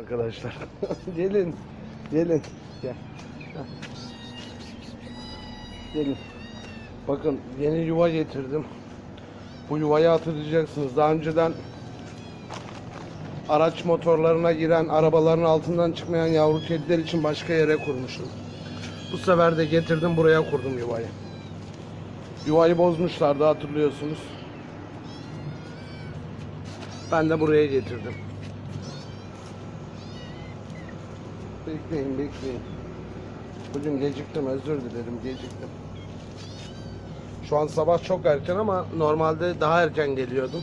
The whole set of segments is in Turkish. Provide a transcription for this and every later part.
Arkadaşlar. gelin. Gelin. Gel. Gelin. Bakın yeni yuva getirdim. Bu yuvayı hatırlayacaksınız. Daha önceden araç motorlarına giren, arabaların altından çıkmayan yavru kediler için başka yere kurmuştum. Bu sefer de getirdim buraya kurdum yuvayı. Yuvayı bozmuşlardı hatırlıyorsunuz. Ben de buraya getirdim. Bekleyin bekleyin. Bugün geciktim özür dilerim geciktim. Şu an sabah çok erken ama normalde daha erken geliyordum.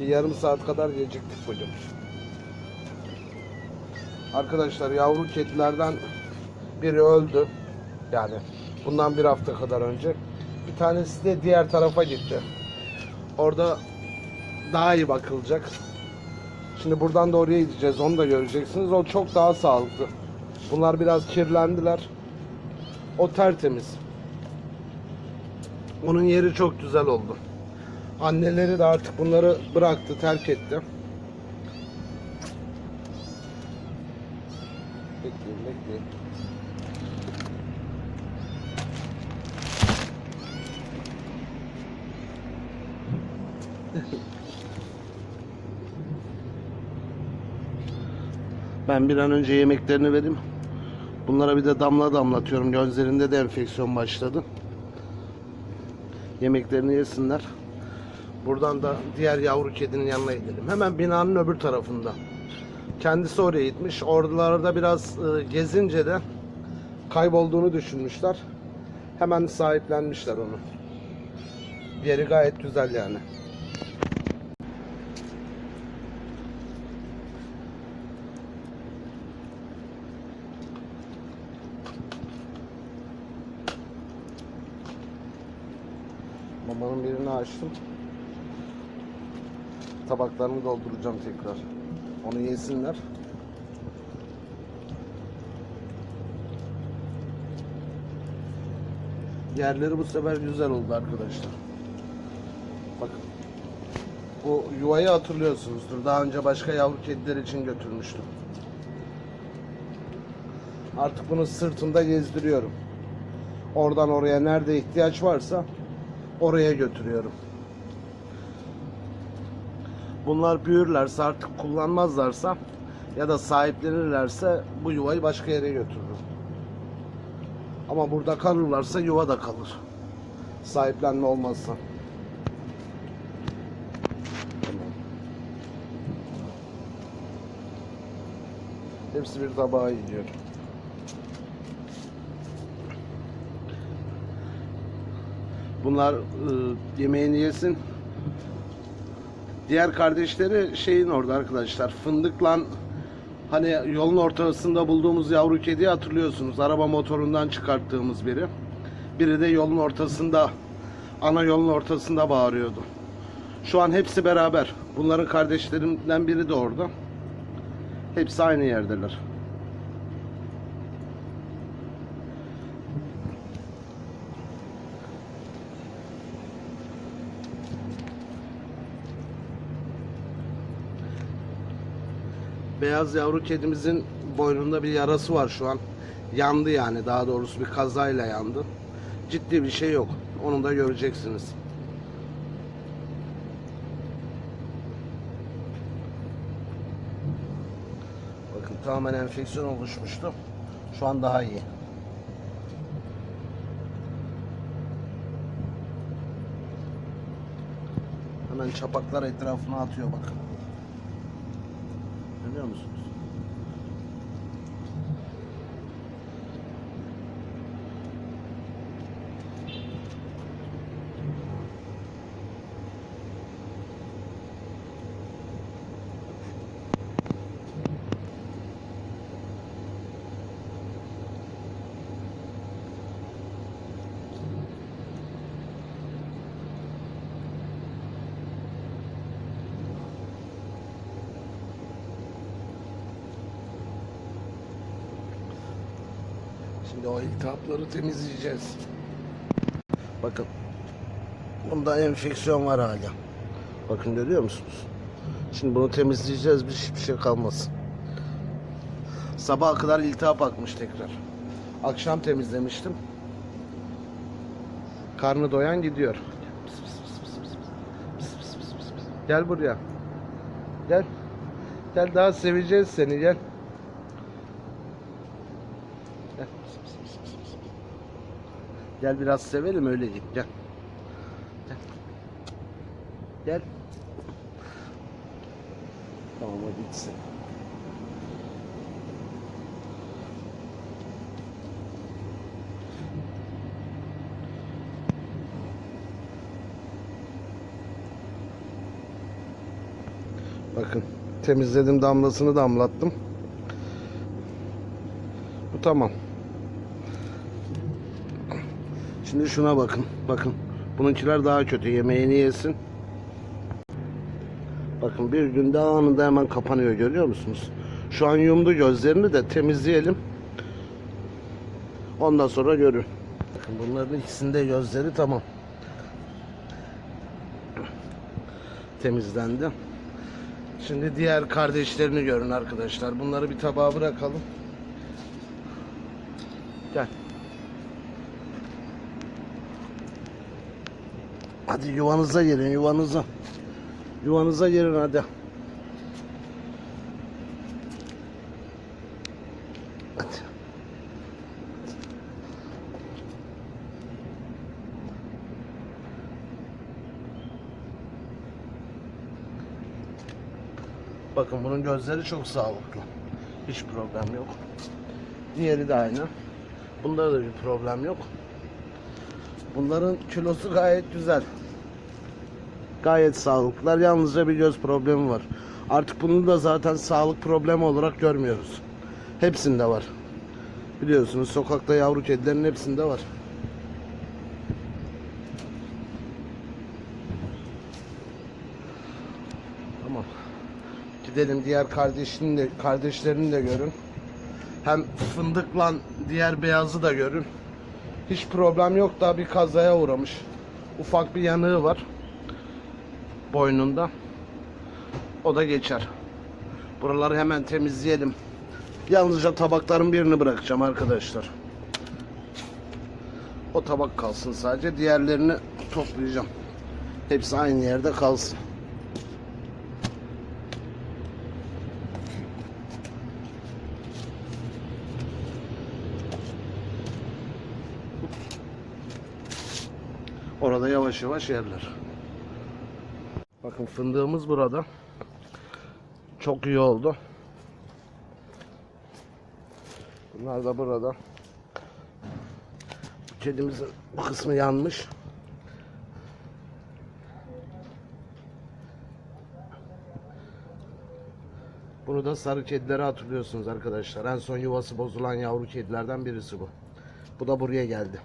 Bir yarım saat kadar geciktik bugün. Arkadaşlar yavru kedilerden biri öldü. Yani bundan bir hafta kadar önce. Bir tanesi de diğer tarafa gitti. Orada daha iyi bakılacak. Şimdi buradan da oraya gideceğiz. Onu da göreceksiniz. O çok daha sağlıklı. Bunlar biraz kirlendiler. O tertemiz. Onun yeri çok güzel oldu. Anneleri de artık bunları bıraktı, terk etti. Bekleyin, bekleyin. Ben bir an önce yemeklerini vereyim. Bunlara bir de damla damlatıyorum. Gözlerinde de enfeksiyon başladı. Yemeklerini yesinler. Buradan da diğer yavru kedinin yanına gidelim. Hemen binanın öbür tarafında. Kendisi oraya gitmiş. Oralarda biraz e, gezince de kaybolduğunu düşünmüşler. Hemen sahiplenmişler onu. Yeri gayet güzel yani. Mamanın birini açtım. Tabaklarını dolduracağım tekrar. Onu yesinler. Yerleri bu sefer güzel oldu arkadaşlar. Bakın. Bu yuvayı hatırlıyorsunuzdur. Daha önce başka yavru kediler için götürmüştüm. Artık bunu sırtımda gezdiriyorum. Oradan oraya nerede ihtiyaç varsa oraya götürüyorum. Bunlar büyürlerse artık kullanmazlarsa ya da sahiplenirlerse bu yuvayı başka yere götürürüm. Ama burada kalırlarsa yuva da kalır. Sahiplenme olmazsa. Hepsi bir tabağa gidiyor. Bunlar e, yemeğini yesin. Diğer kardeşleri şeyin orada arkadaşlar. Fındıkla hani yolun ortasında bulduğumuz yavru kediyi hatırlıyorsunuz. Araba motorundan çıkarttığımız biri. Biri de yolun ortasında ana yolun ortasında bağırıyordu. Şu an hepsi beraber. Bunların kardeşlerimden biri de orada. Hepsi aynı yerdeler. Beyaz yavru kedimizin boynunda bir yarası var şu an. Yandı yani daha doğrusu bir kazayla yandı. Ciddi bir şey yok. Onu da göreceksiniz. Bakın tamamen enfeksiyon oluşmuştu. Şu an daha iyi. Hemen çapaklar etrafına atıyor bakın. Görüyor musunuz? Şimdi o iltihapları temizleyeceğiz. Bakın. Bunda enfeksiyon var hala. Bakın görüyor musunuz? Şimdi bunu temizleyeceğiz. Bir şey kalmasın. Sabaha kadar iltihap akmış tekrar. Akşam temizlemiştim. Karnı doyan gidiyor. Gel buraya. Gel. Gel daha seveceğiz seni gel. Gel. Biraz sevelim öyle git gel. Gel. Gel. Tamam hadi gitsin. Bakın temizledim damlasını damlattım. Bu tamam. Şimdi şuna bakın. Bakın. Bununkiler daha kötü. Yemeğini yesin. Bakın bir günde anında hemen kapanıyor görüyor musunuz? Şu an yumdu gözlerini de temizleyelim. Ondan sonra görün. Bakın bunların ikisinde gözleri tamam. Temizlendi. Şimdi diğer kardeşlerini görün arkadaşlar. Bunları bir tabağa bırakalım. Hadi yuvanıza girin yuvanıza. Yuvanıza hadi. Hadi. Bakın bunun gözleri çok sağlıklı. Hiç problem yok. Diğeri de aynı. Bunda da bir problem yok. Bunların kilosu gayet güzel. Gayet sağlıklılar. Yalnızca bir göz problemi var. Artık bunu da zaten sağlık problemi olarak görmüyoruz. Hepsinde var. Biliyorsunuz sokakta yavru kedilerin hepsinde var. Tamam. Gidelim diğer kardeşini de kardeşlerini de görün. Hem fındıkla diğer beyazı da görün. Hiç problem yok da bir kazaya uğramış. Ufak bir yanığı var. Boynunda. O da geçer. Buraları hemen temizleyelim. Yalnızca tabakların birini bırakacağım arkadaşlar. O tabak kalsın sadece. Diğerlerini toplayacağım. Hepsi aynı yerde kalsın. Orada yavaş yavaş yerler. Bakın fındığımız burada. Çok iyi oldu. Bunlar da burada. Kedimizin bu kısmı yanmış. Bunu da sarı kedilere hatırlıyorsunuz arkadaşlar. En son yuvası bozulan yavru kedilerden birisi bu. Bu da buraya geldi.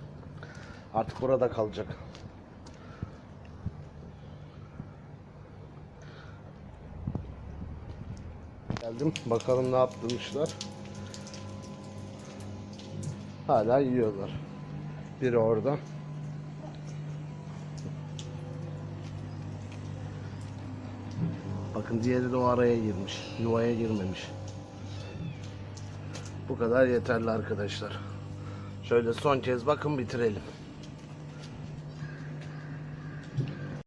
Artık burada kalacak. Geldim. Bakalım ne yaptırmışlar. Hala yiyorlar. Biri orada. Bakın diğeri de o araya girmiş. Yuvaya girmemiş. Bu kadar yeterli arkadaşlar. Şöyle son kez bakın bitirelim.